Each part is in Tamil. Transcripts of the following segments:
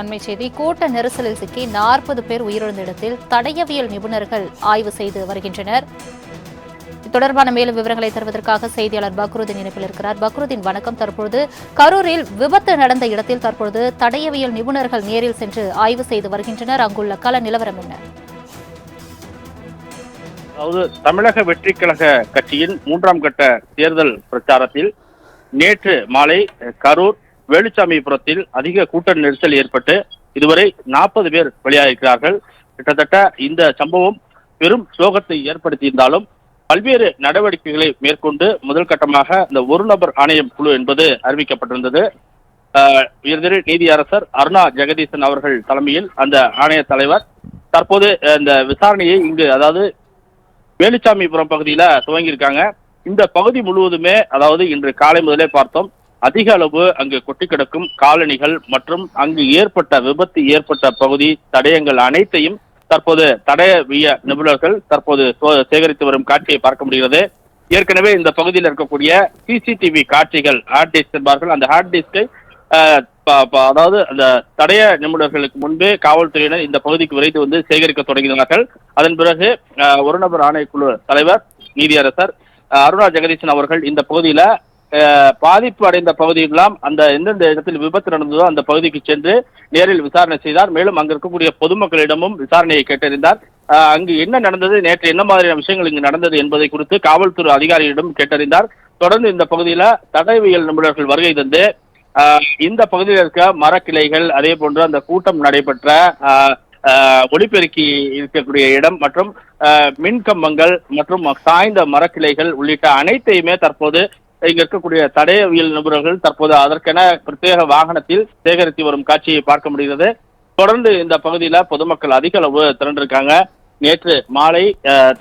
அண்மை செய்தி கூட்ட நெரிசலில் சிக்கி நாற்பது பேர் உயிரிழந்த இடத்தில் தடயவியல் நிபுணர்கள் ஆய்வு செய்து வருகின்றனர். தொடர்பான மேலும் விவரங்களை தருவதற்காக செய்தியாளர் பக்ருதீன் இணைப்பில் இருக்கிறார். பக்ருதீன் வணக்கம். தற்பொழுது கரூரில் விபத்து நடந்த இடத்தில் தற்பொழுது தடயவியல் நிபுணர்கள் நேரில் சென்று ஆய்வு செய்து வருகின்றனர். அங்குள்ள கள நிலவரம் என்ன? அதாவது தமிழக வெற்றி கழக கட்சியின் மூன்றாம் கட்ட தேர்தல் பிரச்சாரத்தில் நேற்று மாலை கரூர் வேலுச்சாமிபுரத்தில் அதிக கூட்ட நெரிசல் ஏற்பட்டு இதுவரை நாற்பது பேர் வெளியாகிறார்கள் கிட்டத்தட்ட இந்த சம்பவம் பெரும் சோகத்தை ஏற்படுத்தியிருந்தாலும் பல்வேறு நடவடிக்கைகளை மேற்கொண்டு முதல் கட்டமாக இந்த ஒரு நபர் ஆணையம் குழு என்பது அறிவிக்கப்பட்டிருந்தது. ஆஹ் உயர்திரு நீதியரசர் அருணா ஜெகதீசன் அவர்கள் தலைமையில் அந்த ஆணைய தலைவர் தற்போது இந்த விசாரணையை இங்கு அதாவது வேலுச்சாமிபுரம் பகுதியில துவங்கியிருக்காங்க. இந்த பகுதி முழுவதுமே அதாவது இன்று காலை முதலே பார்த்தோம். அதிக அளவு அங்கு கொட்டி கிடக்கும் காலணிகள் மற்றும் அங்கு ஏற்பட்ட விபத்து ஏற்பட்ட பகுதி தடயங்கள் அனைத்தையும் தற்போது தடயவிய நிபுணர்கள் தற்போது சோ- சேகரித்து வரும் காட்சியை பார்க்க முடிகிறது. ஏற்கனவே இந்த பகுதியில் இருக்கக்கூடிய சிசிடிவி காட்சிகள் ஹார்ட் டிஸ்க் என்பார்கள். அந்த ஹார்ட் டிஸ்கை அதாவது அந்த தடய நிபுணர்களுக்கு முன்பே காவல்துறையினர் இந்த பகுதிக்கு விரைந்து வந்து சேகரிக்க தொடங்கினார்கள். அதன் பிறகு ஒரு நபர் ஆணைக்குழு தலைவர் நீதியரசர் அருணா ஜெகதீசன் அவர்கள் இந்த பகுதியில பாதிப்பு அடைந்த பகுதியெல்லாம் அந்த எந்தெந்த இடத்தில் விபத்து நடந்ததோ அந்த பகுதிக்கு சென்று நேரில் விசாரணை செய்தார். மேலும் அங்கு இருக்கக்கூடிய பொதுமக்களிடமும் விசாரணையை கேட்டறிந்தார். அங்கு என்ன நடந்தது நேற்று என்ன மாதிரியான விஷயங்கள் இங்கு நடந்தது என்பதை குறித்து காவல்துறை அதிகாரிகளிடம் கேட்டறிந்தார். தொடர்ந்து இந்த பகுதியில தடைவியல் நிபுணர்கள் வருகை தந்து இந்த பகுதியில் இருக்க மரக்கிளைகள் அதே போன்று அந்த கூட்டம் நடைபெற்ற ஆஹ் ஒளிபெருக்கி இருக்கக்கூடிய இடம் மற்றும் மின்கம்பங்கள் மின் கம்பங்கள் மற்றும் சாய்ந்த மரக்கிளைகள் உள்ளிட்ட அனைத்தையுமே தற்போது இங்க இருக்கக்கூடிய தடயவியல் நிபுணர்கள் தற்போது அதற்கென பிரத்யேக வாகனத்தில் சேகரித்து வரும் காட்சியை பார்க்க முடிகிறது. தொடர்ந்து இந்த பகுதியில பொதுமக்கள் அதிக அளவு திரண்டிருக்காங்க. நேற்று மாலை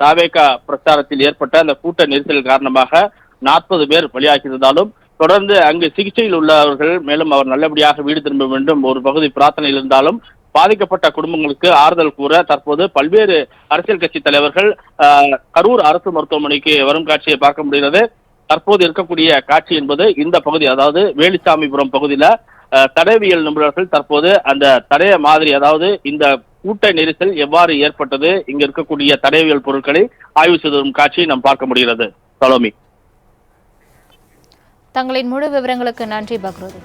தாவேகா பிரச்சாரத்தில் ஏற்பட்ட அந்த கூட்ட நெரிசல் காரணமாக நாற்பது பேர் பலியாகியிருந்தாலும் தொடர்ந்து அங்கு சிகிச்சையில் உள்ளவர்கள் மேலும் அவர் நல்லபடியாக வீடு திரும்ப வேண்டும் ஒரு பகுதி பிரார்த்தனையில் இருந்தாலும் பாதிக்கப்பட்ட குடும்பங்களுக்கு ஆறுதல் கூற தற்போது பல்வேறு அரசியல் கட்சி தலைவர்கள் கரூர் அரசு மருத்துவமனைக்கு வரும் காட்சியை பார்க்க முடிகிறது. தற்போது இருக்கக்கூடிய காட்சி என்பது இந்த பகுதி அதாவது வேலுச்சாமிபுரம் பகுதியில தடவியல் தடயவியல் நிபுணர்கள் தற்போது அந்த தடய மாதிரி அதாவது இந்த கூட்ட நெரிசல் எவ்வாறு ஏற்பட்டது இங்க இருக்கக்கூடிய தடயவியல் பொருட்களை ஆய்வு செய்து வரும் காட்சியை நாம் பார்க்க முடிகிறது. சலோமி. தங்களின் முழு விவரங்களுக்கு நன்றி பக்ரோதி.